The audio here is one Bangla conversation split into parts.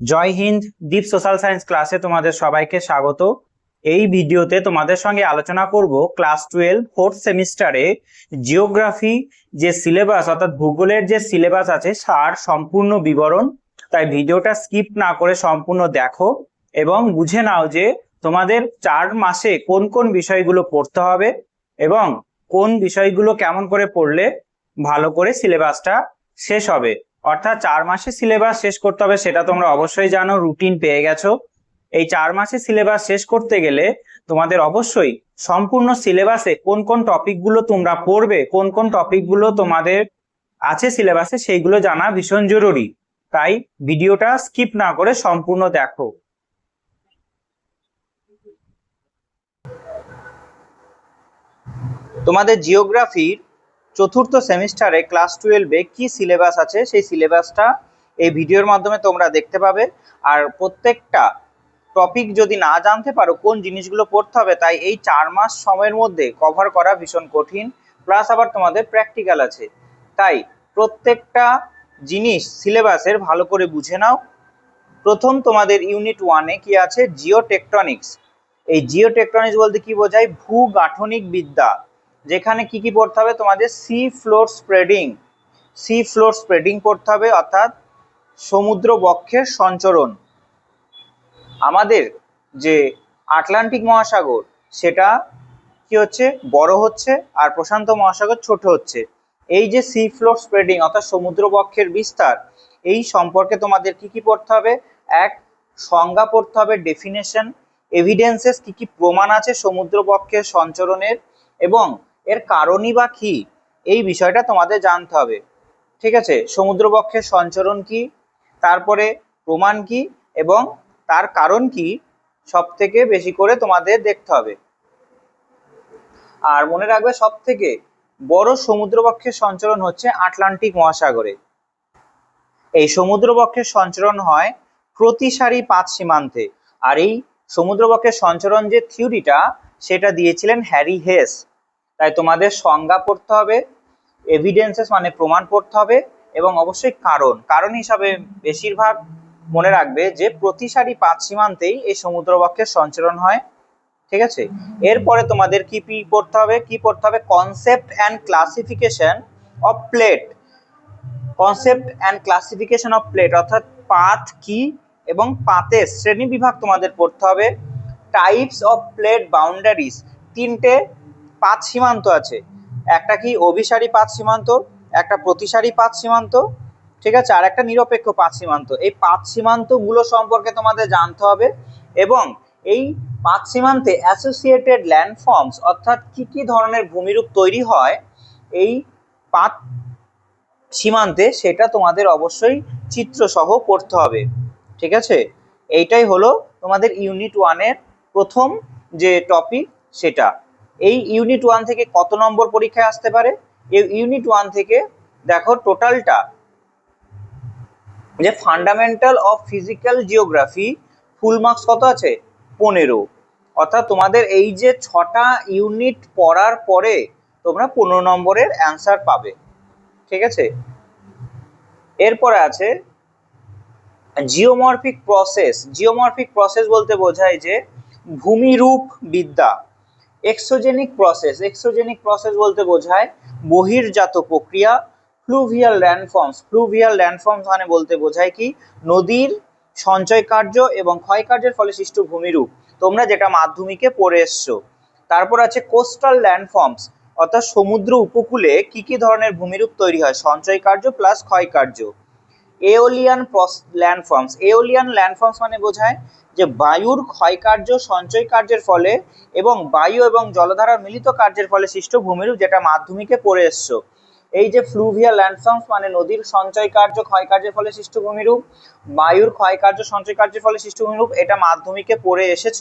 জয় হিন্দ ডিপ সোশ্যাল সায়েন্স ক্লাসে তোমাদের সবাইকে স্বাগত। এই ভিডিওতে তোমাদের সঙ্গে আলোচনা করব ক্লাস টুয়েলভ, ফোর্থ সেমিস্টারে জিওগ্রাফি, যে সিলেবাস, অর্থাৎ ভূগোলের যে সিলেবাস আছে তার সম্পূর্ণ বিবরণ। তাই ভিডিওটা স্কিপ না করে সম্পূর্ণ দেখো এবং বুঝে নাও যে তোমাদের চার মাসে কোন কোন বিষয়গুলো পড়তে হবে এবং কোন বিষয়গুলো কেমন করে পড়লে ভালো করে সিলেবাসটা শেষ হবে। অর্থাৎ চার মাসে সিলেবাস শেষ করতে হবে, সেটা তোমরা অবশ্যই জানো রুটিন পেয়ে গেছো। এই চার মাসে সিলেবাস শেষ করতে গেলে তোমাদের অবশ্যই সম্পূর্ণ সিলেবাসে কোন কোন টপিকগুলো তোমরা পড়বে, কোন কোন টপিকগুলো তোমাদের আছে সিলেবাসে সেইগুলো জানা ভীষণ জরুরি। তাই ভিডিওটা স্কিপ না করে সম্পূর্ণ দেখো। তোমাদের জিওগ্রাফির চতুর্থ সেমিস্টারে ক্লাস টুয়েলভে কি সিলেবাস আছে? সেই সিলেবাসটা এই ভিডিওর মাধ্যমে তোমরা দেখতে পাবে। আর প্রত্যেকটা টপিক যদি না জানতে পারো, কোন জিনিসগুলো পড়তে হবে, তাই এই চার মাস সময়ের মধ্যে কভার করা ভীষণ কঠিন। প্লাস আবার তোমাদের প্র্যাকটিক্যাল আছে। তাই প্রত্যেকটা জিনিস সিলেবাসের ভালো করে বুঝে নাও। প্রথম তোমাদের ইউনিট ওয়ানে কি আছে? জিও টেকটনিক্স এই জিও টেকটনিক্স বলতে কি বোঝায়? ভূ গাঠনিক বিদ্যা। যেখানে কি কি পড়তে হবে? তোমাদের sea floor spreading sea floor spreading পড়তে হবে, অর্থাৎ সমুদ্র বক্ষের সঞ্চরণ। আমাদের যে আটলান্টিক মহাসাগর, সেটা কি হচ্ছে? বড় হচ্ছে আর প্রশান্ত মহাসাগর ছোট হচ্ছে। এই যে সি ফ্লোর স্প্রেডিং অর্থাৎ সমুদ্র বক্ষের বিস্তার, এই সম্পর্কে তোমাদের কি কি পড়তে হবে? এক, সংজ্ঞা পড়তে হবে ডেফিনেশন এভিডেন্সেস কি কি প্রমাণ আছে সমুদ্র বক্ষের সঞ্চরণের? এবং এর কারণই বা কি? এই বিষয়টা তোমাদের জানতে হবে। ঠিক আছে? সমুদ্রবক্ষের সঞ্চরণ কি? তারপরে প্রমাণ কি? এবং তার কারণ কি? সব থেকে বেশি করে তোমাদের দেখতে হবে। আর মনে রাখবে সব থেকে বড় সমুদ্রবক্ষের সঞ্চরণ হচ্ছে আটলান্টিক মহাসাগরে। এই সমুদ্রবক্ষের সঞ্চরণ হয় প্রতি সারি পাঁচ সীমান্তে। আর এই সমুদ্রবক্ষের সঞ্চরণ যে থিওরিটা, সেটা দিয়েছিলেন হ্যারি হেস। তাই তোমাদের সংজ্ঞা পড়তে হবে এভিডেন্সেস মানে প্রমাণ পড়তে হবে এবং অবশ্যই কারণ। কারণ হিসাবে বেশিরভাগ মনে রাখবে যে প্রতি সারি পাঁচ সীমান্তেই এই সমুদ্রবক্ষের সঞ্চরণ হয় ঠিক আছে? এরপরে তোমাদের কি পি পড়তে হবে? কি পড়তে হবে? Concept and classification of plate concept and classification of plate অর্থাৎ পাত কি এবং পাতের শ্রেণি বিভাগ তোমাদের পড়তে হবে। টাইপস অফ প্লেট বাউন্ডারিজ তিনটে পাঁচ সীমান্ত আছে। একটা কি অভিসারী পাঁচ সীমান্ত, একটা প্রতিসারী পাঁচ সীমান্ত, ঠিক আছে? আর একটা নিরপেক্ষ পাঁচ সীমান্ত। এই পাঁচ সীমান্তগুলো সম্পর্কে তোমাদের জানতে হবে এবং এই পাঁচ সীমান্তে অ্যাসোসিয়েটেড ল্যান্ডফর্মস অর্থাৎ কি কি ধরনের ভূমিরূপ তৈরি হয়, এই পাঁচ সীমান্তে সেটা তোমাদের অবশ্যই চিত্রসহ পড়তে হবে। ঠিক আছে? এইটাই হলো তোমাদের ইউনিট ওয়ানের প্রথম যে টপিক সেটা। এই ইউনিট ওয়ান থেকে কত নম্বর পরীক্ষায় আসতে পারে? এই ইউনিট ওয়ান থেকে দেখো টোটালটা যে fundamental of physical geography full marks কত আছে? পনেরো। অর্থাৎ তোমাদের এই যে ছটা ইউনিট পড়ার পরে তোমরা পনেরো নম্বরের অ্যান্সার পাবে। ঠিক আছে? এরপরে আছে জিওমরফিক প্রসেস জিওমরফিক প্রসেস বলতে বোঝায় যে ভূমিরূপ বিদ্যা। এক্সোজেনিক প্রসেস এক্সোজেনিক প্রসেস বলতে বোঝায় বহির্জাত প্রক্রিয়া ফ্লুভিয়াল ল্যান্ডফর্মস ফ্লুভিয়াল ল্যান্ডফর্মস মানে বলতে বোঝায় কি? নদীর সঞ্চয় কার্য এবং ক্ষয়কার্যের ফলে সৃষ্ট ভূমিরূপ। তোমরা যেটা মাধ্যমিকে পড়ে এসছো। তারপর আছে কোস্টাল ল্যান্ডফর্মস অর্থাৎ সমুদ্র উপকূলে কি কি ধরনের ভূমিরূপ তৈরি হয়? সঞ্চয় কার্য প্লাস ক্ষয়কার্য এওলিয়ান ল্যান্ডফর্মস। এওলিয়ান ল্যান্ডফর্মস মানে বোঝায় যে বায়ুর ক্ষয়কার্য, সঞ্চয় কার্যের ফলে এবং বায়ু এবং জলধারার মিলিত কার্যের ফলে সৃষ্ট ভূমিরূপ যেটা মাধ্যমিকে পড়ে এসছো। এই যে ফ্লুভিয়াল ল্যান্ডফর্মস মানে নদীর সঞ্চয় কার্য ক্ষয় কার্যের ফলে সৃষ্ট ভূমিরূপ, বায়ুর ক্ষয় কার্য সঞ্চয় কার্যের ফলে সৃষ্ট ভূমিরূপ, এটা মাধ্যমিকে পড়ে এসেছ।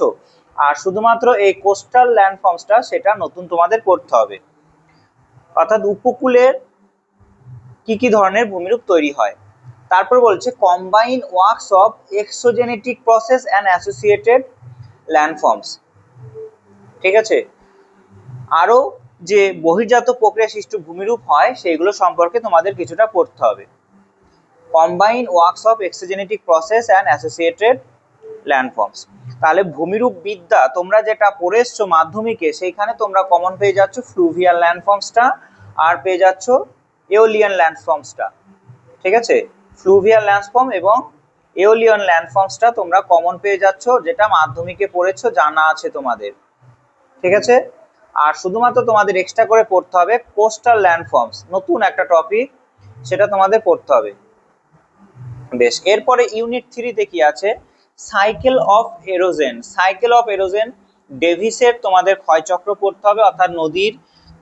আর শুধুমাত্র এই কোস্টাল ল্যান্ডফর্মসটা, সেটা নতুন তোমাদের পড়তে হবে। অর্থাৎ উপকূলের কি কি ধরনের ভূমিরূপ তৈরি হয়? তারপর বলছে combine works of exogenetic process and associated landforms ঠিক আছে? আরও যে বহির্জাত প্রক্রিয়া সৃষ্ট ভূমিরূপ হয়, সেইগুলো সম্পর্কে তোমাদের কিছুটা পড়তে হবে। Combine works of exogenetic process and associated landforms তাহলে ভূমিরূপ বিদ্যা, তোমরা যেটা পড়ে এসছো মাধ্যমিকে, সেইখানে তোমরা কমন পেয়ে যাচ্ছ ফ্লুভিয়াল ল্যান্ডফর্মসটা আর পেয়ে যাচ্ছ এওলিয়ান ল্যান্ডফর্মসটা ঠিক আছে? ফ্লুভিয়াল ল্যান্ডফর্ম এবং এওলিয়ন ল্যান্ডফর্মসটা তোমরা কমন পেয়ে যাচ্ছ, যেটা মাধ্যমিকে পড়েছো, জানা আছে তোমাদের। ঠিক আছে? আর শুধুমাত্র তোমাদের এক্সট্রা করে পড়তে হবে কোস্টাল ল্যান্ডফর্মস নতুন একটা টপিক সেটা তোমাদের পড়তে হবে। বেশ, এরপরে ইউনিট থ্রিতে কি আছে? Cycle of erosion cycle of erosion ডেভিসের তোমাদের ক্ষয়চক্র পড়তে হবে, অর্থাৎ নদীর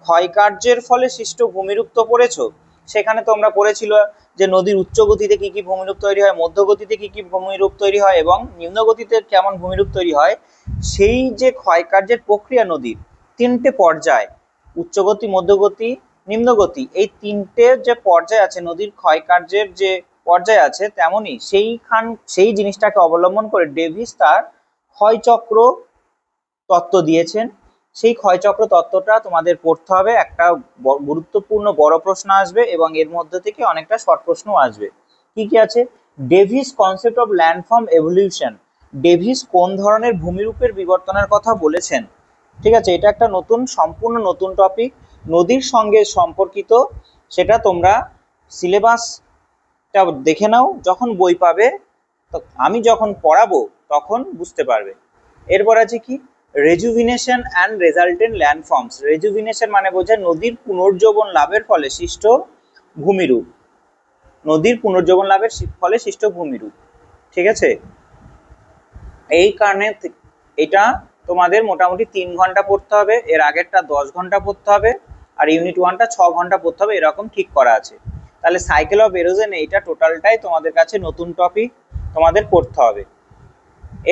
ক্ষয়কার্যের ফলে সৃষ্ট ভূমিরূপ তো পড়েছো, সেখানে তোমরা পড়েছিল যে নদীর উচ্চ গতিতে কি কি ভূমিরূপ তৈরি হয় মধ্য গতিতে কি কি ভূমিরূপ তৈরি হয় এবং নিম্ন গতিতে কেমন ভূমিরূপ তৈরি হয়, সেই যে ক্ষয়কার্যের প্রক্রিয়া নদীর তিনটে পর্যায়, উচ্চগতি, মধ্যগতি, নিম্নগতি, এই তিনটে যে পর্যায় আছে, নদীর ক্ষয়কার্যের যে পর্যায় আছে, তেমনই সেইখান, সেই জিনিসটাকে অবলম্বন করে ডেভিস তার ক্ষয়চক্র তত্ত্ব দিয়েছেন। সেই ক্ষয়চক্র তত্ত্বটা তোমাদের পড়তে হবে। একটা গুরুত্বপূর্ণ বড় প্রশ্ন আসবে এবং এর মধ্যে থেকে অনেকটা শর্ট প্রশ্নও আসবে। কি কি আছে? Davis concept of landform evolution Davis কোন ধরনের ভূমিরূপের বিবর্তনের কথা বলেছেন? ঠিক আছে, এটা একটা নতুন, সম্পূর্ণ নতুন টপিক নদীর সঙ্গে সম্পর্কিত, সেটা তোমরা সিলেবাসটা দেখে নাও, যখন বই পাবে আমি যখন পড়াবো, তখন বুঝতে পারবে। এরপর আছে কি? Rejuvenation and resultant landforms rejuvenation মানে বোঝায় নদীর পুনর্জীবন লাভের ফলে সৃষ্ট ভূমিরূপ। নদীর পুনর্জীবন লাভের ফলে সৃষ্ট ভূমিরূপ। ঠিক আছে? এই কারণে এটা তোমাদের মোটামুটি তিন ঘণ্টা পড়তে হবে, এর আগেরটা দশ ঘণ্টা পড়তে হবে, আর ইউনিট ওয়ানটা ছ ঘণ্টা পড়তে হবে, এরকম ঠিক করা আছে। তাহলে সাইকেল অফ এরোজেন এইটা টোটালটাই তোমাদের কাছে নতুন টপিক তোমাদের পড়তে হবে।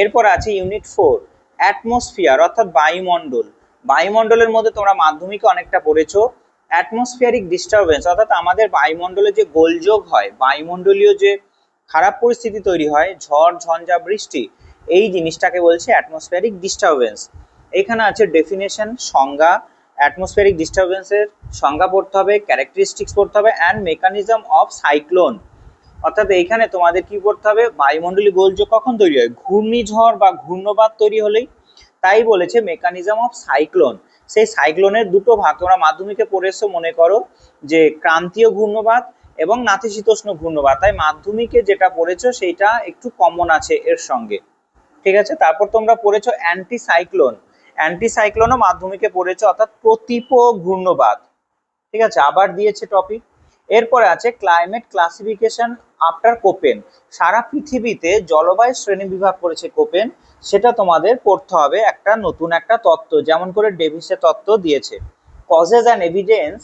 এরপর আছে ইউনিট ফোর। অ্যাটমসফিয়ার, অর্থাৎ বায়ুমণ্ডল। বায়ুমণ্ডলের মধ্যে তোমরা মাধ্যমিকে অনেকটা পড়েছো। অ্যাটমসফিয়ারিক ডিস্টারবেন্স, অর্থাৎ আমাদের বায়ুমণ্ডলে যে গোলযোগ হয়, বায়ুমণ্ডলীয় যে খারাপ পরিস্থিতি তৈরি হয়, ঝড়, ঝঞ্ঝা, বৃষ্টি, এই জিনিসটাকে বলছে অ্যাটমসফিয়ারিক ডিস্টারবেন্স। এখানে আছে ডেফিনেশন, সংজ্ঞা। অ্যাটমসফিয়ারিক ডিস্টারবেন্সের সংজ্ঞা পড়তে হবে, ক্যারেক্টারিস্টিক্স পড়তে হবে অ্যান্ড মেকানিজম অফ সাইক্লোন অর্থাৎ এইখানে তোমাদের কি করতে হবে? বায়ুমণ্ডলী গোলযোগ কখন তৈরি হয়? ঘূর্ণিঝড় বা ঘূর্ণবাদ তৈরি হলেই। তাই বলেছে মেকানিজম অফ সাইক্লোন সেই সাইক্লোনের দুটো ভাগ তোমরা মাধ্যমিকে পড়েছো মনে করো যে ক্রান্তীয় ঘূর্ণবাদ এবং নাতিশীতোষ্ণ ঘূর্ণবাদ তাই মাধ্যমিকে যেটা পড়েছো, সেইটা একটু কমন আছে এর সঙ্গে। ঠিক আছে? তারপর তোমরা পড়েছো অ্যান্টি সাইক্লোন অ্যান্টি সাইক্লোনও মাধ্যমিকে পড়েছো, অর্থাৎ প্রতীপ ঘূর্ণবাদ ঠিক আছে? আবার দিয়েছে টপিক এরপরে আছে ক্লাইমেট ক্লাসিফিকেশন আফটার কোপেন সারা পৃথিবীতে জলবায়ু শ্রেণি বিভাগ করেছে কোপেন সেটা তোমাদের পড়তে হবে একটা নতুন একটা তত্ত্ব, যেমন করে ডেভিসের তত্ত্ব দিয়েছে। Causes and evidence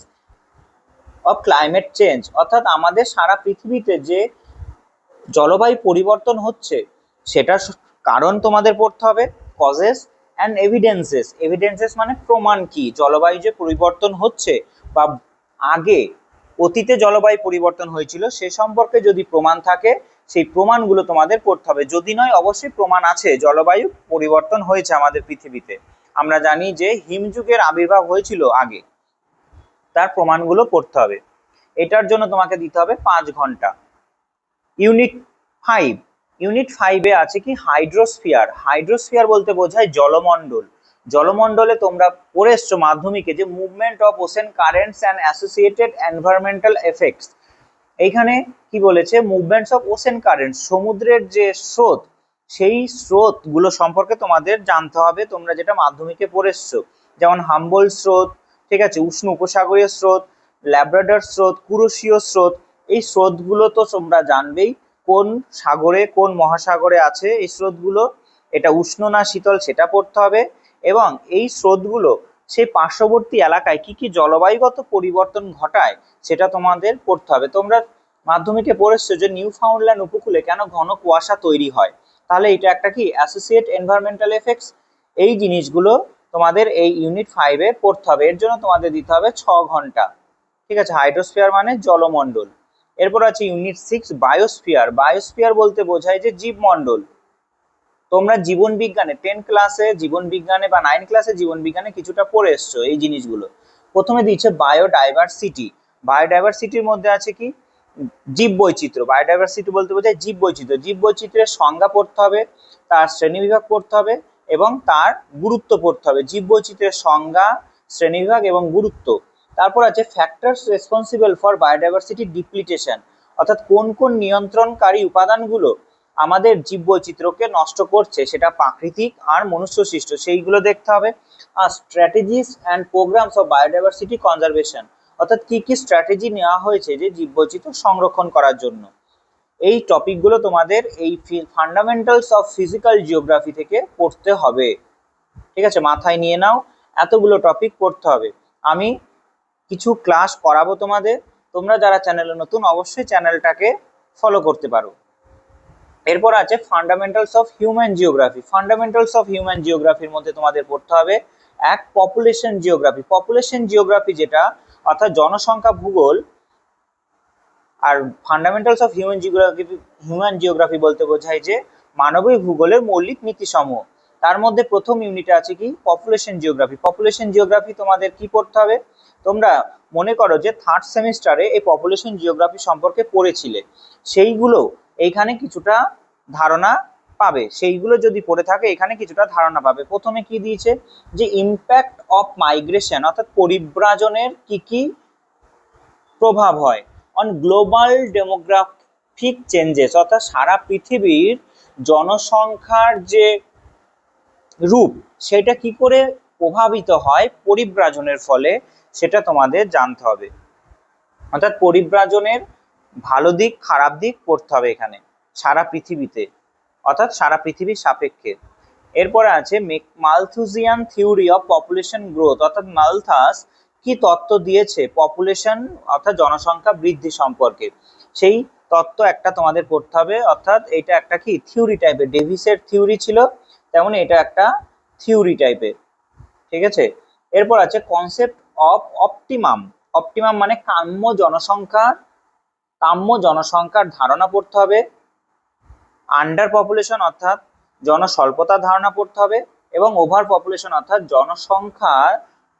of climate change অর্থাৎ আমাদের সারা পৃথিবীতে যে জলবায়ু পরিবর্তন হচ্ছে, সেটার কারণ তোমাদের পড়তে হবে। কজেস অ্যান্ড এভিডেন্সেস এভিডেন্সেস মানে প্রমাণ কি? জলবায়ু যে পরিবর্তন হচ্ছে, বা আগে অতীতে জলবায়ু পরিবর্তন হয়েছিল, সে সম্পর্কে যদি প্রমাণ থাকে, সেই প্রমাণগুলো তোমাদের করতে হবে। যদি নয়, অবশ্যই প্রমাণ আছে, জলবায়ু পরিবর্তন হয়েছে আমাদের পৃথিবীতে। আমরা জানি যে হিমযুগের আবির্ভাব হয়েছিল আগে। তার প্রমাণগুলো পড়তে হবে। এটার জন্য তোমাকে দিতে হবে পাঁচ ঘণ্টা। Unit five. ইউনিট ফাইভে আছে কি? হাইড্রোস্ফিয়ার। হাইড্রোস্ফিয়ার বলতে বোঝায় জলমণ্ডল। জলমণ্ডলে তোমরা পড়ে এসছো মাধ্যমিকে যে movement of ocean currents and associated environmental effects এইখানে কি বলেছে? মুভমেন্টস অফ ওশেন কারেন্টস সমুদ্রের যে স্রোত, সেই স্রোতগুলো সম্পর্কে তোমাদের জানতে হবে। তোমরা যেটা মাধ্যমিকে পড়ে এসছো যেমন হাম্বল স্রোত, ঠিক আছে, উষ্ণ উপসাগরীয় স্রোত ল্যাব্রাডর স্রোত, কুরুশীয় স্রোত, এই স্রোতগুলো তো তোমরা জানবেই। কোন সাগরে, কোন মহাসাগরে আছে এই স্রোতগুলো? এটা উষ্ণ না শীতল, সেটা পড়তে হবে। এবং এই স্রোতগুলো সেই পার্শ্ববর্তী এলাকায় কি কি জলবায়ুগত পরিবর্তন ঘটায় সেটা তোমাদের পড়তে হবে। তোমরা মাধ্যমিকে পড়েছো যে নিউ ফাউন্ডল্যান্ড উপকূলে কেন ঘন কুয়াশা তৈরি হয়? তাহলে এটা একটা কি অ্যাসোসিয়েট এনভায়রনমেন্টাল এফেক্টস এই জিনিসগুলো তোমাদের এই ইউনিট ফাইভে পড়তে হবে। এর জন্য তোমাদের দিতে হবে ছ ঘণ্টা। ঠিক আছে? হাইড্রোস্ফিয়ার মানে জলমণ্ডল। এরপর আছে ইউনিট সিক্স বায়োস্ফিয়ার বায়োস্ফিয়ার বলতে বোঝায় যে জীবমণ্ডল। তোমরা জীবন বিজ্ঞানে টেন ক্লাসে জীবন বিজ্ঞানে বা নাইন ক্লাসে জীবন বিজ্ঞানে কিছুটা পড়ে এসছো এই জিনিসগুলো। প্রথমে দিচ্ছে বায়োডাইভার্সিটি বায়োডাইভার্সিটির মধ্যে আছে কি? জীব বৈচিত্র্য। বায়োডাইভার্সিটি বলতে বোঝায় জীব বৈচিত্র্য। জীব বৈচিত্র্যের সংজ্ঞা পড়তে হবে, তার শ্রেণীবিভাগ পড়তে হবে এবং তার গুরুত্ব পড়তে হবে। জীব বৈচিত্র্যের সংজ্ঞা, শ্রেণীবিভাগ এবং গুরুত্ব। তারপর আছে factors responsible for biodiversity depletion অর্থাৎ কোন কোন নিয়ন্ত্রণকারী উপাদানগুলো আমাদের জীব বৈচিত্র্যকে নষ্ট করছে, সেটা প্রাকৃতিক আর মনুষ্য সৃষ্ট সেইগুলো দেখতে হবে। আর strategies and programmes of biodiversity conservation অর্থাৎ কি কি স্ট্র্যাটেজি নেওয়া হয়েছে যে জীববৈচিত্র্য সংরক্ষণ করার জন্য। এই টপিকগুলো তোমাদের এই ফান্ডামেন্টালস অফ ফিজিক্যাল জিওগ্রাফি থেকে পড়তে হবে। ঠিক আছে, মাথায় নিয়ে নাও, এতগুলো টপিক পড়তে হবে। আমি কিছু ক্লাস করাবো তোমাদের, তোমরা যারা চ্যানেলে নতুন, অবশ্যই চ্যানেলটাকে ফলো করতে পারো। এরপর আছে fundamentals of human geography fundamentals of human জিওগ্রাফির মধ্যে তোমাদের পড়তে হবে এক পপুলেশন জিওগ্রাফি পপুলেশন জিওগ্রাফি যেটা, অর্থাৎ জনসংখ্যা ভূগোল, আর fundamentals of human geography human geography বলতে বোঝায় যে মানবিক ভূগোলের মৌলিক নীতিসমূহ। তার মধ্যে প্রথম ইউনিটে আছে কি? পপুলেশন জিওগ্রাফি পপুলেশন জিওগ্রাফি তোমাদের কি পড়তে হবে? তোমরা মনে করো যে থার্ড সেমিস্টারে এই পপুলেশন জিওগ্রাফি সম্পর্কে পড়েছিলে। সেইগুলো এইখানে কিছুটা ধারণা পাবে। সেইগুলো যদি পড়ে থাকে, এখানে কিছুটা ধারণা পাবে। প্রথমে কি দিয়েছে? যে ইম্প্যাক্ট অফ মাইগ্রেশন অর্থাৎ পরিব্রাজনের কি কি প্রভাব হয়? অন গ্লোবাল ডেমোগ্রাফিক চেঞ্জেস অর্থাৎ সারা পৃথিবীর জনসংখ্যার যে রূপ, সেটা কি করে প্রভাবিত হয়? পরিব্রাজনের ফলে, সেটা তোমাদের জানতে হবে। অর্থাৎ পরিব্রাজনের ভালো দিক, খারাপ দিক পড়তে হবে এখানে, সারা পৃথিবীতে। অর্থাৎ সারা পৃথিবীর সাপেক্ষে। এরপরে আছে Malthusian theory of population growth অর্থাৎ মালথাস কি তত্ত্ব দিয়েছে? পপুলেশন অর্থাৎ জনসংখ্যা বৃদ্ধি সম্পর্কে। সেই তত্ত্ব একটা তোমাদের পড়তে হবে, অর্থাৎ এটা একটা কি? থিওরি টাইপের ডেভিসের থিওরি ছিল, তেমন এটা একটা থিওরি টাইপের ঠিক আছে? এরপর আছে কনসেপ্ট অফ অপটিমাম অপটিমাম মানে কাম্য জনসংখ্যার কাম্য জনসংখ্যার ধারণা পড়তে হবে আন্ডার পপুলেশন অর্থাৎ জনস্বল্পতার ধারণা পড়তে হবে এবং ওভার পপুলেশন অর্থাৎ জনসংখ্যার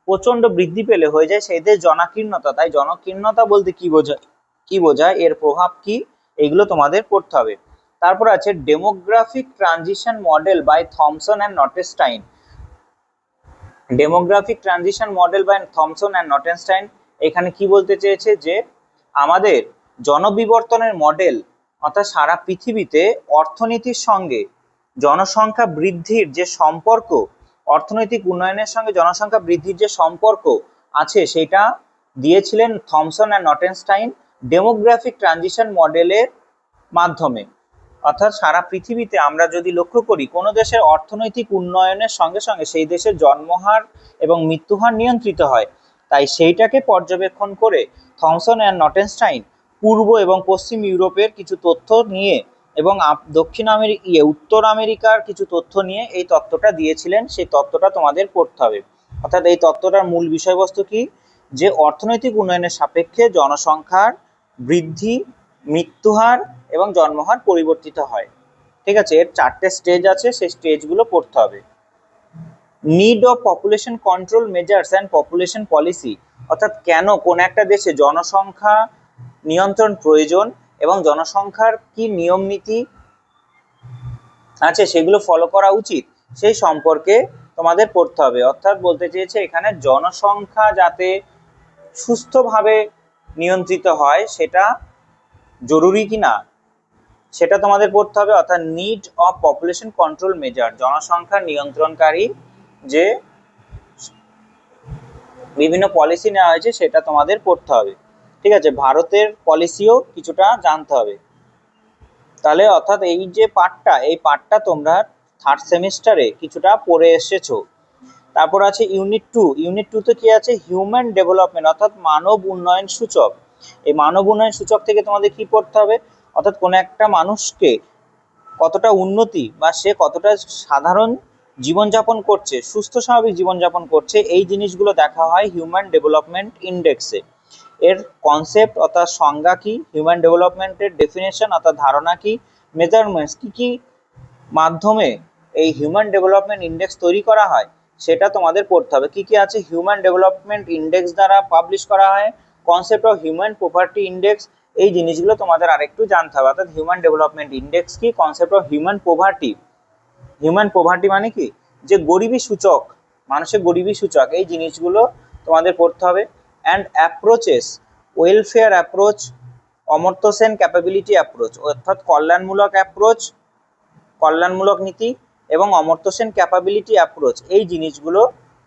প্রচণ্ড বৃদ্ধি পেলে হয়ে যায় সেদের জনাকীর্ণতা। তাই জনকীর্ণতা বলতে কি বোঝায় কি বোঝায়, এর প্রভাব কি, এগুলো তোমাদের পড়তে হবে। তারপর আছে demographic transition model by Thompson and Notestein demographic transition model by Thompson and Notestein এখানে কি বলতে চেয়েছে যে, আমাদের জনবিবর্তনের মডেল অর্থাৎ সারা পৃথিবীতে অর্থনীতির সঙ্গে জনসংখ্যা বৃদ্ধির যে সম্পর্ক, অর্থনৈতিক উন্নয়নের সঙ্গে জনসংখ্যা বৃদ্ধির যে সম্পর্ক আছে সেটা দিয়েছিলেন Thompson and Notestein demographic transition মডেলের মাধ্যমে। অর্থাৎ সারা পৃথিবীতে আমরা যদি লক্ষ্য করি, কোনো দেশের অর্থনৈতিক উন্নয়নের সঙ্গে সঙ্গে সেই দেশের জন্মহার এবং মৃত্যুহার নিয়ন্ত্রিত হয়। তাই সেইটাকে পর্যবেক্ষণ করে থমসন অ্যান্ড নটেনস্টাইন পূর্ব এবং পশ্চিম ইউরোপের কিছু তথ্য নিয়ে এবং দক্ষিণ আমেরিকা ইয়ে উত্তর আমেরিকার কিছু তথ্য নিয়ে এই তত্ত্বটা দিয়েছিলেন। সেই তত্ত্বটা তোমাদের পড়তে হবে। অর্থাৎ এই তত্ত্বটার মূল বিষয়বস্তু কি? যে অর্থনৈতিক উন্নয়নের সাপেক্ষে জনসংখ্যার বৃদ্ধি, মৃত্যুহার এবং জন্মহার পরিবর্তিত হয়। ঠিক আছে? এর চারটে স্টেজ আছে, সেই স্টেজগুলো পড়তে হবে। Need of population control measures and population policy অর্থাৎ কেন কোন একটা দেশে জনসংখ্যা নিয়ন্ত্রণ প্রয়োজন এবং জনসংখ্যার কি নিয়ম নীতি আছে সেগুলো ফলো করা উচিত, সেই সম্পর্কে তোমাদের পড়তে হবে। অর্থাৎ বলতে চেয়েছে এখানে জনসংখ্যা যাতে সুস্থভাবে নিয়ন্ত্রিত হয়, সেটা জরুরি কি না সেটা তোমাদের পড়তে হবে। অর্থাৎ need of population control measure জনসংখ্যা নিয়ন্ত্রণকারী যে বিভিন্ন পলিসি নেওয়া হয়েছে, সেটা তোমাদের পড়তে হবে। ঠিক আছে, ভারতের পলিসিও কিছুটা জানতে হবে। তাহলে অর্থাৎ এই যে পার্টটা এই পার্টটা তোমরা থার্ড সেমিস্টারে কিছুটা পড়ে এসেছ। তারপর আছে ইউনিট টু ইউনিট টুতে কি আছে? হিউম্যান ডেভেলপমেন্ট অর্থাৎ মানব উন্নয়ন সূচক। এই মানব উন্নয়ন সূচক থেকে তোমাদের কি পড়তে হবে? অর্থাৎ কোনো একটা মানুষকে কতটা উন্নতি বা সে কতটা সাধারণ জীবনযাপন করছে, সুস্থ স্বাভাবিক জীবনযাপন করছে, এই জিনিসগুলো দেখা হয় হিউম্যান ডেভেলপমেন্ট ইন্ডেক্সে এর কনসেপ্ট অর্থাৎ সংজ্ঞা কি হিউম্যান ডেভেলপমেন্টের ডেফিনেশন অর্থাৎ ধারণা কি মেজারমেন্টস কি কি মাধ্যমে এই হিউম্যান ডেভেলপমেন্ট ইন্ডেক্স তৈরি করা হয়, সেটা তোমাদের পড়তে হবে। কি কি আছে? হিউম্যান ডেভেলপমেন্ট ইন্ডেক্স দ্বারা পাবলিশ করা হয় concept of human property index এই জিনিসগুলো তোমাদের আরেকটু জানতে হবে। অর্থাৎ হিউম্যান ডেভেলপমেন্ট ইন্ডেক্স কি concept of human poverty human poverty মানে কি? যে গরিবী সূচক, মানুষের গরিবী সূচক, এই জিনিসগুলো তোমাদের পড়তে হবে। And approaches welfare approach Amartya Sen capability approach অর্থাৎ কল্যাণমূলক অ্যাপ্রোচ কল্যাণমূলক নীতি এবং অমর্ত্য সেন ক্যাপাবিলিটি অ্যাপ্রোচ এই জিনিসগুলো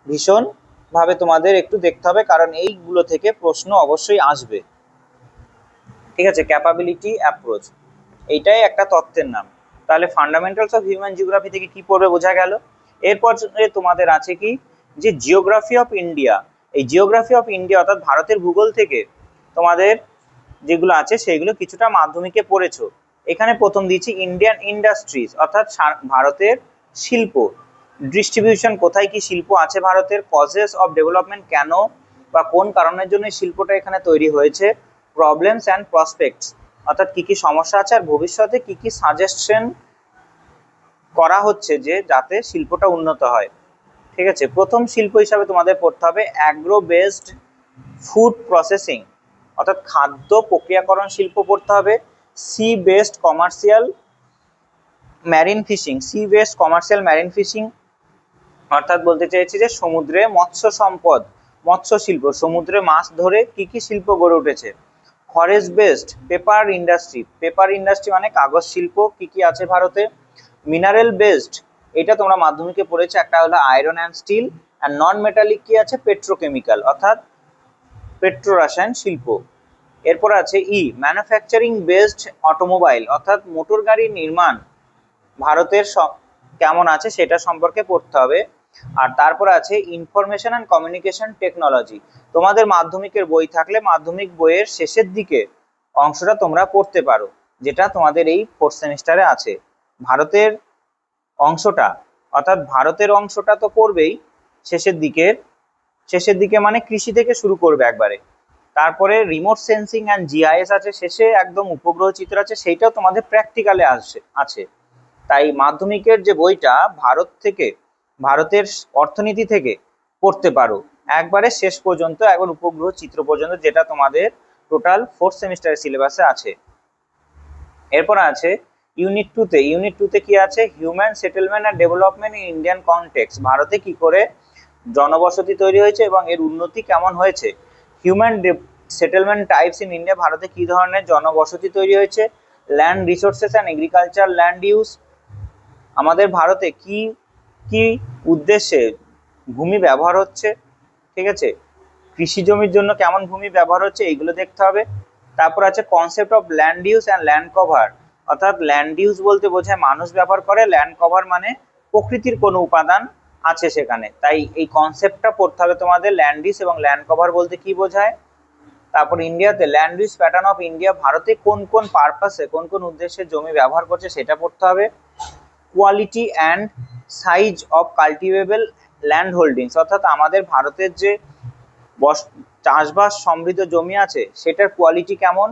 ভীষণভাবে তোমাদের একটু দেখতে হবে, কারণ এইগুলো থেকে প্রশ্ন অবশ্যই আসবে। ঠিক আছে ক্যাপাবিলিটি অ্যাপ্রোচ এইটাই একটা তত্ত্বের নাম। তাহলে ফান্ডামেন্টালস অফ হিউম্যান জিওগ্রাফি থেকে কি পড়বে বোঝা গেল। এরপর তোমাদের আছে কি? যে জিওগ্রাফি অফ ইন্ডিয়া এই জিওগ্রাফি অফ ইন্ডিয়া অর্থাৎ ভারতের ভূগোল থেকে তোমাদের যেগুলো আছে সেগুলো কিছুটা মাধ্যমিকে পড়েছো। এখানে প্রথম দিচ্ছি ইন্ডিয়ান ইন্ডাস্ট্রিজ অর্থাৎ ভারতের শিল্প। ডিস্ট্রিবিউশন কোথায় কি শিল্প আছে ভারতের? কজেস অফ ডেভেলপমেন্ট কেন বা কোন কারণের জন্য শিল্পটা এখানে তৈরি হয়েছে? প্রবলেমস অ্যান্ড প্রসপেক্টস অর্থাৎ কি কি সমস্যা আছে আর ভবিষ্যতে কি কি সাজেশন করা হচ্ছে যে যাতে শিল্পটা উন্নত হয়। ঠিক আছে? প্রথম শিল্প হিসাবে তোমাদের পড়তে হবে অ্যাগ্রো বেসড ফুড প্রসেসিং অর্থাৎ খাদ্য প্রক্রিয়াকরণ শিল্প পড়তে হবে sea based commercial marine fishing sea based commercial marine fishing অর্থাৎ বলতে চাইছি যে সমুদ্রে মৎস্য সম্পদ, মৎস্য শিল্প, সমুদ্রে মাছ ধরে কি কি শিল্প গড়ে উঠেছে? Forest based paper industry paper industry মানে কাগজ শিল্প, কি কি আছে ভারতে? মিনারেল বেসড এটা তোমরা মাধ্যমিকে পড়েছে, একটা হলো আয়রন অ্যান্ড স্টিল আর নন মেটালিক কি আছে? পেট্রোকেমিক্যাল অর্থাৎ পেট্রো রাসায়ন শিল্প। এরপর আছে ই ম্যানুফ্যাকচারিং বেসড অটোমোবাইল অর্থাৎ মোটর গাড়ির নির্মাণ ভারতের কেমন আছে সেটা সম্পর্কে পড়তে হবে। আর তারপর আছে ইনফরমেশন অ্যান্ড কমিউনিকেশন টেকনোলজি তোমাদের মাধ্যমিকের বই থাকলে মাধ্যমিক বইয়ের শেষের দিকে অংশটা তোমরা পড়তে পারো, যেটা তোমাদের এই ফোর্থ সেমিস্টারে আছে। ভারতের অংশটা, অর্থাৎ ভারতের অংশটা তো পড়বেই, শেষের দিকের শেষের দিকে মানে কৃষি থেকে শুরু করবে একবারে। তারপরে রিমোট সেন্সিং অ্যান্ড জিআইএস আছে, শেষে একদম উপগ্রহ চিত্র আছে, সেইটাও তোমাদের প্র্যাকটিক্যালে আসছে আছে। তাই মাধ্যমিকের যে বইটা ভারত থেকে, ভারতের অর্থনীতি থেকে পড়তে পারো, একবারে শেষ পর্যন্ত, একবার উপগ্রহ চিত্র পর্যন্ত, যেটা তোমাদের টোটাল ফোর্থ সেমিস্টারের সিলেবাসে আছে। এরপর আছে ইউনিট টুতে ইউনিট টুতে কি আছে? Human settlement and development in Indian context ভারতে কি করে জনবসতি তৈরি হয়েছে এবং এর উন্নতি কেমন হয়েছে? Human settlement types in India ভারতে কি ধরনের জনবসতি তৈরি হয়েছে? Land resources and agriculture land use আমাদের ভারতে কি কি উদ্দেশ্যে ভূমি ব্যবহার হচ্ছে? ঠিক আছে? কৃষি জমির জন্য কেমন ভূমি ব্যবহার হচ্ছে? এইগুলো দেখতে হবে। তারপর আছে concept of land use and land cover অর্থাৎ ল্যান্ড ইউজ বলতে বোঝায় মানুষ ব্যবহার করে ল্যান্ড কভার মানে প্রকৃতির কোনো উপাদান আছে সেখানে। তাই এই কনসেপ্টটা পড়তে হবে তোমাদের ল্যান্ড ইউজ এবং ল্যান্ড কভার বলতে কি বোঝায়? তারপর ইন্ডিয়াতে land use pattern of India ভারতে কোন কোন পারপাসে কোন কোন উদ্দেশ্যে জমি ব্যবহার করছে সেটা পড়তে হবে। Quality and size of cultivable land holdings অর্থাৎ আমাদের ভারতের যে বস, চাষবাস সমৃদ্ধ জমি আছে, সেটার কোয়ালিটি কেমন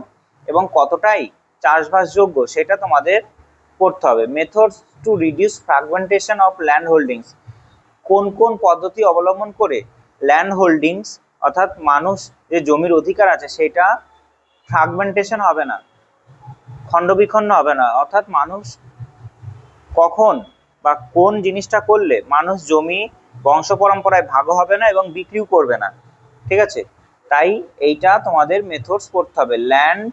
এবং কতটাই? চাষবাসযোগ্য, সেটা তোমাদের করতে হবে। Methods to reduce fragmentation of land holdings কোন কোন পদ্ধতি অবলম্বন করে ল্যান্ড হোল্ডিংস অর্থাৎ মানুষ যে জমির অধিকার আছে, সেটা ফ্রাগমেন্টেশন হবে না, খণ্ডবিখণ্ড হবে না। অর্থাৎ মানুষ কখন বা কোন জিনিসটা করলে মানুষ জমি বংশ পরম্পরায় ভাগ হবে না এবং বিক্রিও করবে না। ঠিক আছে? তাই এইটা তোমাদের মেথডস পড়তে হবে। ল্যান্ড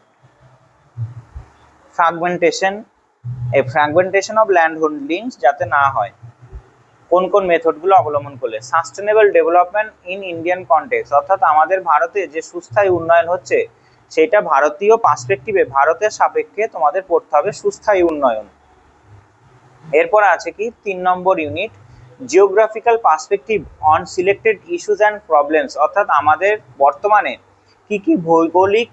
ফ্রাগমেন্টেশন এই ফ্রাগমেন্টেশন অফ ল্যান্ড হোল্ডিংস যাতে না হয়। কোন কোন মেথডগুলো অবলম্বন করলে? Sustainable development in Indian context অর্থাৎ আমাদের ভারতে যে সুস্থায়ী উন্নয়ন হচ্ছে, সেটা ভারতীয় পার্সপেক্টিভে ভারতের সাপেক্ষে তোমাদের পড়তে হবে সুস্থায়ী উন্নয়ন। এরপর আছে কি? তিন নম্বর unit geographical perspective on selected issues and problems অর্থাৎ আমাদের বর্তমানে কি কি ভৌগোলিক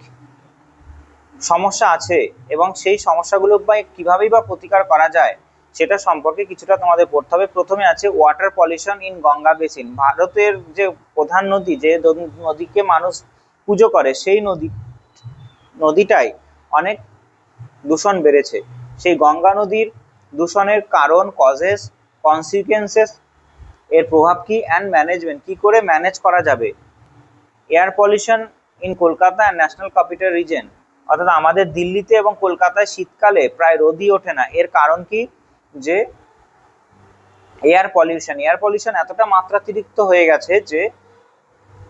সমস্যা আছে এবং সেই সমস্যাগুলো বা কীভাবেই বা প্রতিকার করা যায়, সেটা সম্পর্কে কিছুটা তোমাদের পড়তে হবে। প্রথমে আছে water pollution in Ganga basin ভারতের যে প্রধান নদী, যে নদীকে মানুষ পুজো করে, সেই নদী, নদীটাই অনেক দূষণ বেড়েছে। সেই গঙ্গা নদীর দূষণের কারণ কজেস কনসিকুয়েন্সেস এর প্রভাব কি অ্যান্ড ম্যানেজমেন্ট কি করে ম্যানেজ করা যাবে? Air pollution in Kolkata and national capital region অর্থাৎ আমাদের দিল্লিতে এবং কলকাতায় শীতকালে প্রায় রোদই ওঠে না। এর কারণ কি? যে এয়ার পলিউশন এয়ার পলিউশন এতটা মাত্রাতিরিক্ত হয়ে গেছে যে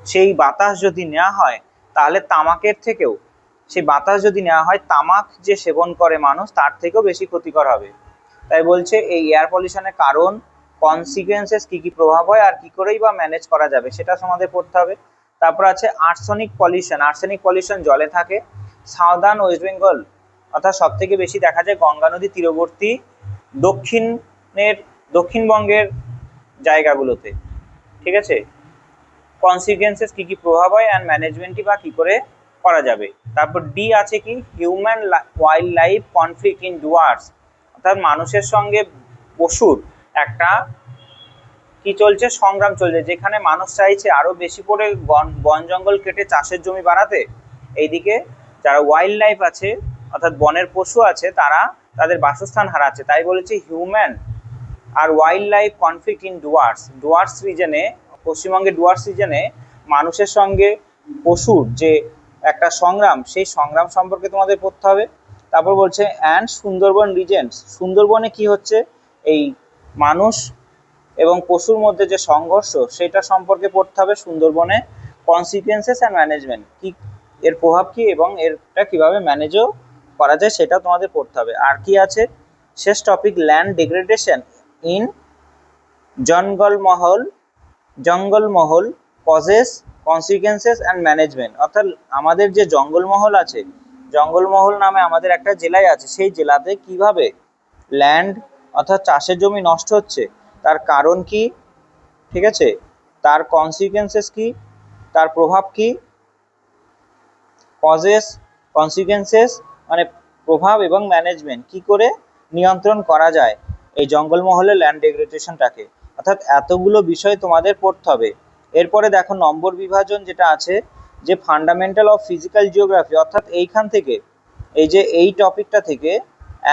সেই বাতাস যদি নেওয়া হয়, তাহলে তামাকের থেকেও, সেই বাতাস যদি নেওয়া হয়, তামাক যে সেবন করে মানুষ, তার থেকেও বেশি ক্ষতিকর হবে। তাই বলছে এই এয়ার পলিউশনের কারণ কনসিকুয়েন্সেস কি কি প্রভাব হয় আর কি করেই বা ম্যানেজ করা যাবে, সেটা আমাদের পড়তে হবে। তারপর আছে আর্সেনিক পলিউশন আর্সেনিক পলিউশন জলে থাকে। সাউদার্ন ওয়েস্ট বেঙ্গল অর্থাৎ সব থেকে বেশি দেখা যায় গঙ্গা নদী তীরবর্তী দক্ষিণের দক্ষিণবঙ্গের জায়গাগুলোতে। ঠিক আছে? কনসিকুয়েন্সেস কি কি প্রভাব হয় অ্যান্ড ম্যানেজমেন্টই বা কী করে করা যাবে? তারপর ডি আছে কি? Human wildlife conflict in Dooars অর্থাৎ মানুষের সঙ্গে পশুর একটা কি চলছে? সংগ্রাম চলছে। যেখানে মানুষ চাইছে আরও বেশি করে বন জঙ্গল কেটে চাষের জমি বাড়াতে এইদিকে যারা ওয়াইল্ড লাইফ আছে, অর্থাৎ বনের পশু আছে, তারা তাদের বাসস্থান হারাচ্ছে। তাই বলেছি human R wildlife conflict in Dooars Dooars রিজনে পশ্চিমবঙ্গের ডুয়ার্স রিজনে মানুষের সঙ্গে পশুর যে একটা সংগ্রাম, সেই সংগ্রাম সম্পর্কে তোমাদের পড়তে হবে। তারপর বলছে অ্যান্ড সুন্দরবন রিজেন্টস সুন্দরবনে কি হচ্ছে? এই মানুষ এবং পশুর মধ্যে যে সংঘর্ষ, সেটা সম্পর্কে পড়তে হবে সুন্দরবনে। কনসিকুয়েন্সেস অ্যান্ড ম্যানেজমেন্ট কি এর প্রভাব কি এবং এরটা কীভাবে ম্যানেজও করা যায় সেটা তোমাদের পড়তে হবে। আর কি আছে? শেষ topic land degradation in Jangalmahal Jangalmahal causes consequences and management অর্থাৎ আমাদের যে জঙ্গলমহল আছে, জঙ্গলমহল নামে আমাদের একটা জেলায় আছে, সেই জেলাতে কীভাবে ল্যান্ড অর্থাৎ চাষের জমি নষ্ট হচ্ছে, তার কারণ কি? ঠিক আছে? তার কনসিকুয়েন্সেস কি? তার প্রভাব কি? কজেস কনসিকুয়েন্সেস মানে প্রভাব এবং ম্যানেজমেন্ট কি করে নিয়ন্ত্রণ করা যায় এই জঙ্গলমহলে ল্যান্ড ডেগ্রেডেশনটাকে অর্থাৎ এতগুলো বিষয় তোমাদের পড়তে হবে। এরপরে দেখো নম্বর বিভাজন যেটা আছে, যে ফান্ডামেন্টাল অফ ফিজিক্যাল জিওগ্রাফি অর্থাৎ এইখান থেকে, এই যে এই টপিকটা থেকে,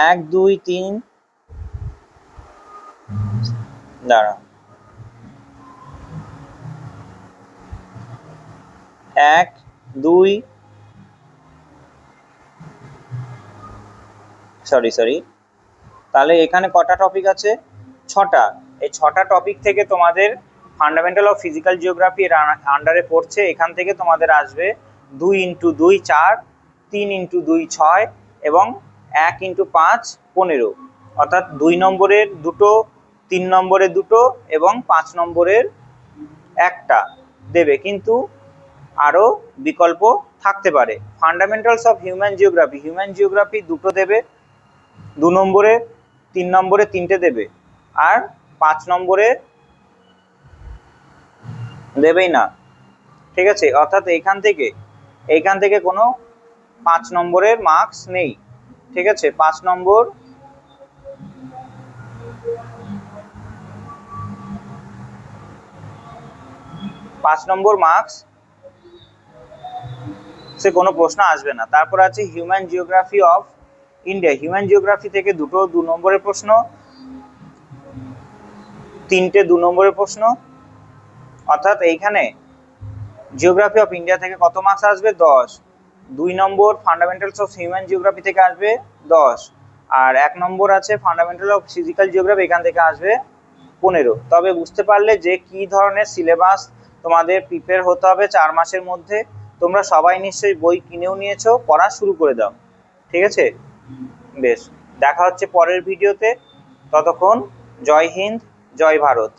এক, দুই, তিন দাঁড়া এক, দুই সরি সরি তাহলে এখানে কটা টপিক আছে? ছটা। এই ছটা টপিক থেকে তোমাদের ফান্ডামেন্টাল অফ ফিজিক্যাল জিওগ্রাফি আন্ডারে পড়ছে। এখান থেকে তোমাদের আসবে দুই ইন্টু দুই চার, তিন ইন্টু দুই ছয় এবং এক ইন্টু পাঁচ পনেরো। অর্থাৎ দুই নম্বরের দুটো, তিন নম্বরের দুটো এবং পাঁচ নম্বরের একটা দেবে। কিন্তু আরও বিকল্প থাকতে পারে। Fundamentals of human geography human geography দুটো দেবে। দু নম্বরে, তিন নম্বরে তিনটে দেবে। আর পাঁচ নম্বরে দেবেই না। ঠিক আছে? অর্থাৎ এইখান থেকে এইখান থেকে কোনো পাঁচ নম্বরের মার্কস নেই। ঠিক আছে? পাঁচ নম্বর পাঁচ নম্বর মার্কস সে কোনো প্রশ্ন আসবে না। তারপর আছে human geography of India human geography থেকে দুটো দু নম্বরের প্রশ্ন, তিনটে দু নম্বরের প্রশ্ন। অর্থাৎ এইখানে জিওগ্রাফি অফ ইন্ডিয়া থেকে কত মার্কস আসবে? দশ। দুই নম্বর ফান্ডামেন্টালস অফ হিউম্যান জিওগ্রাফি থেকে আসবে দশ। আর এক নম্বর আছে ফান্ডামেন্টাল অফ ফিজিক্যাল জিওগ্রাফি এখান থেকে আসবে পনেরো। তবে বুঝতে পারলে যে কি ধরনের সিলেবাস তোমাদের প্রিপেয়ার হতে হবে চার মাসের মধ্যে, তোমরা সবাই নিশ্চয়ই বই কিনেও নিয়েছো, পড়া শুরু করে দাও। ঠিক আছে? বেশ দেখা হচ্ছে পরের ভিডিওতে। ততক্ষণ জয় হিন্দ জয় ভারত।